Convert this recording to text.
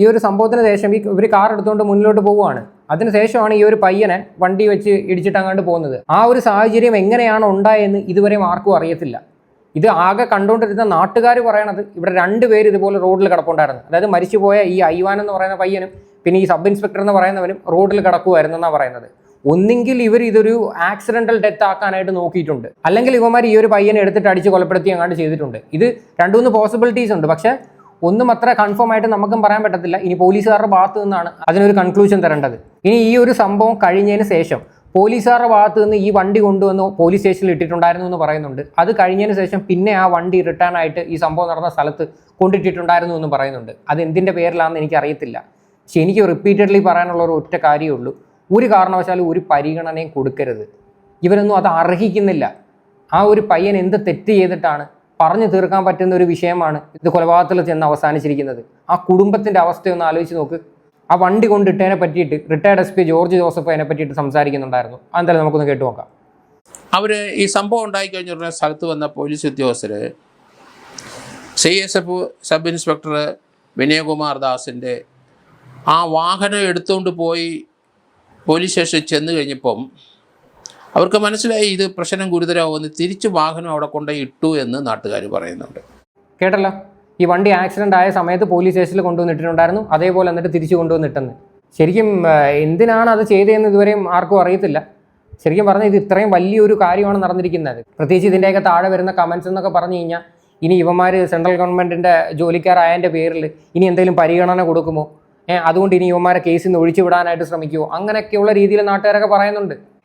ഈ ഒരു സംഭവത്തിന് ശേഷം ഈ ഇവർ കാർ എടുത്തുകൊണ്ട് മുന്നിലോട്ട് പോവുകയാണ് അതിനുശേഷമാണ് ഈ ഒരു പയ്യനെ വണ്ടി വെച്ച് ഇടിച്ചിട്ട് അങ്ങോട്ട് പോകുന്നത്. ആ ഒരു സാഹചര്യം എങ്ങനെയാണ് ഉണ്ടായെന്ന് ഇതുവരെയും ആർക്കും അറിയത്തില്ല. ഇത് ആകെ കണ്ടുകൊണ്ടിരുന്ന നാട്ടുകാർ പറയണത് ഇവിടെ രണ്ട് പേര് ഇതുപോലെ റോഡിൽ കിടപ്പുണ്ടായിരുന്നു. അതായത് മരിച്ചുപോയ ഈ ഐവാൻ എന്ന് പറയുന്ന പയ്യനും പിന്നെ ഈ സബ് ഇൻസ്പെക്ടർ എന്ന് പറയുന്നവനും റോഡിൽ കിടക്കുമായിരുന്നു എന്നാണ് പറയുന്നത്. ഒന്നെങ്കിൽ ഇവർ ഇതൊരു ആക്സിഡന്റൽ ഡെത്ത് ആക്കാനായിട്ട് നോക്കിയിട്ടുണ്ട്. അല്ലെങ്കിൽ ഇവന്മാർ ഈ ഒരു പയ്യനെ എടുത്തിട്ട് അടിച്ച് കൊലപ്പെടുത്തി അങ്ങാണ്ട് ചെയ്തിട്ടുണ്ട്. ഇത് രണ്ടു മൂന്ന് പോസിബിലിറ്റീസ് ഉണ്ട്. പക്ഷേ ഒന്നും അത്ര കൺഫേം ആയിട്ട് നമുക്കും പറയാൻ പറ്റത്തില്ല. ഇനി പോലീസുകാരുടെ ഭാഗത്ത് നിന്നാണ് അതിനൊരു കൺക്ലൂഷൻ തരേണ്ടത്. ഇനി ഈ ഒരു സംഭവം കഴിഞ്ഞതിന് ശേഷം പോലീസുകാരുടെ ഭാഗത്ത് നിന്ന് ഈ വണ്ടി കൊണ്ടുവന്ന് പോലീസ് സ്റ്റേഷനിൽ ഇട്ടിട്ടുണ്ടായിരുന്നു എന്ന് പറയുന്നുണ്ട്. അത് കഴിഞ്ഞതിന് ശേഷം പിന്നെ ആ വണ്ടി റിട്ടേൺ ആയിട്ട് ഈ സംഭവം നടന്ന സ്ഥലത്ത് കൊണ്ടിട്ടിട്ടുണ്ടായിരുന്നു എന്ന് പറയുന്നുണ്ട്. അത് എന്തിന്റെ പേരിലാണെന്ന് എനിക്ക് അറിയത്തില്ല പക്ഷെ എനിക്ക് റിപ്പീറ്റഡ്ലി പറയാനുള്ള ഒരു ഒറ്റ കാര്യമേ ഉള്ളൂ. ഒരു കാരണവശാലും ഒരു പരിഗണനയും കൊടുക്കരുത്. ഇവരൊന്നും അത് അർഹിക്കുന്നില്ല. ആ ഒരു പയ്യൻ എന്ത് തെറ്റ് ചെയ്തിട്ടാണ് പറഞ്ഞു തീർക്കാൻ പറ്റുന്ന ഒരു വിഷയമാണ് ഇത് കൊലപാതകത്തിൽ ചെന്ന് അവസാനിച്ചിരിക്കുന്നത്. ആ കുടുംബത്തിന്റെ അവസ്ഥയൊന്ന് ആലോചിച്ച് നോക്ക്. ആ വണ്ടി കൊണ്ടിട്ടതിനെ പറ്റിയിട്ട് retired S P George Joseph അതിനെ പറ്റിയിട്ട് സംസാരിക്കുന്നുണ്ടായിരുന്നു. അതെന്തായാലും നമുക്കൊന്ന് കേട്ടു നോക്കാം. അവർ ഈ സംഭവം ഉണ്ടായി ഉണ്ടായിക്കഴിഞ്ഞ ഉടനെ സ്ഥലത്ത് വന്ന പോലീസ് ഉദ്യോഗസ്ഥർ C S F sub inspector Vinayakumar ദാസിന്റെ ആ വാഹനം എടുത്തുകൊണ്ട് പോയി പോലീസ് സ്റ്റേഷനിൽ ചെന്ന് കഴിഞ്ഞപ്പം അവർക്ക് മനസ്സിലായി ഇത് പ്രശ്നം ഗുരുതരമാവുമെന്ന് തിരിച്ച് വാഹനം അവിടെ കൊണ്ടുപോയി ഇട്ടു എന്ന് നാട്ടുകാർ പറയുന്നുണ്ട്. കേട്ടല്ലോ? ഈ വണ്ടി ആക്സിഡന്റ് ആയ സമയത്ത് പോലീസ് സ്റ്റേഷനിൽ കൊണ്ടുവന്നിട്ടുണ്ടായിരുന്നു അതേപോലെ എന്നിട്ട് തിരിച്ചു കൊണ്ടുവന്നിട്ടെന്ന് ശരിക്കും എന്തിനാണ് അത് ചെയ്തതെന്ന് ഇതുവരെയും ആർക്കും അറിയത്തില്ല. ശരിക്കും പറഞ്ഞാൽ ഇത് ഇത്രയും വലിയൊരു കാര്യമാണ് നടന്നിരിക്കുന്നത്. പ്രത്യേകിച്ച് ഇതിന്റെയൊക്കെ താഴെ വരുന്ന കമൻസ് എന്നൊക്കെ പറഞ്ഞു കഴിഞ്ഞാൽ ഇനി ഇവന്മാർ സെൻട്രൽ ഗവൺമെന്റിന്റെ ജോലിക്കാരായതിന്റെ പേരിൽ ഇനി എന്തെങ്കിലും പരിഗണന കൊടുക്കുമോ? അതുകൊണ്ട് ഇനി ഇവന്മാരെ കേസിൽ നിന്ന് ഒഴിച്ചു വിടാനായിട്ട് ശ്രമിക്കുമോ അങ്ങനെയൊക്കെയുള്ള രീതിയിൽ നാട്ടുകാരൊക്കെ പറയുന്നുണ്ട്.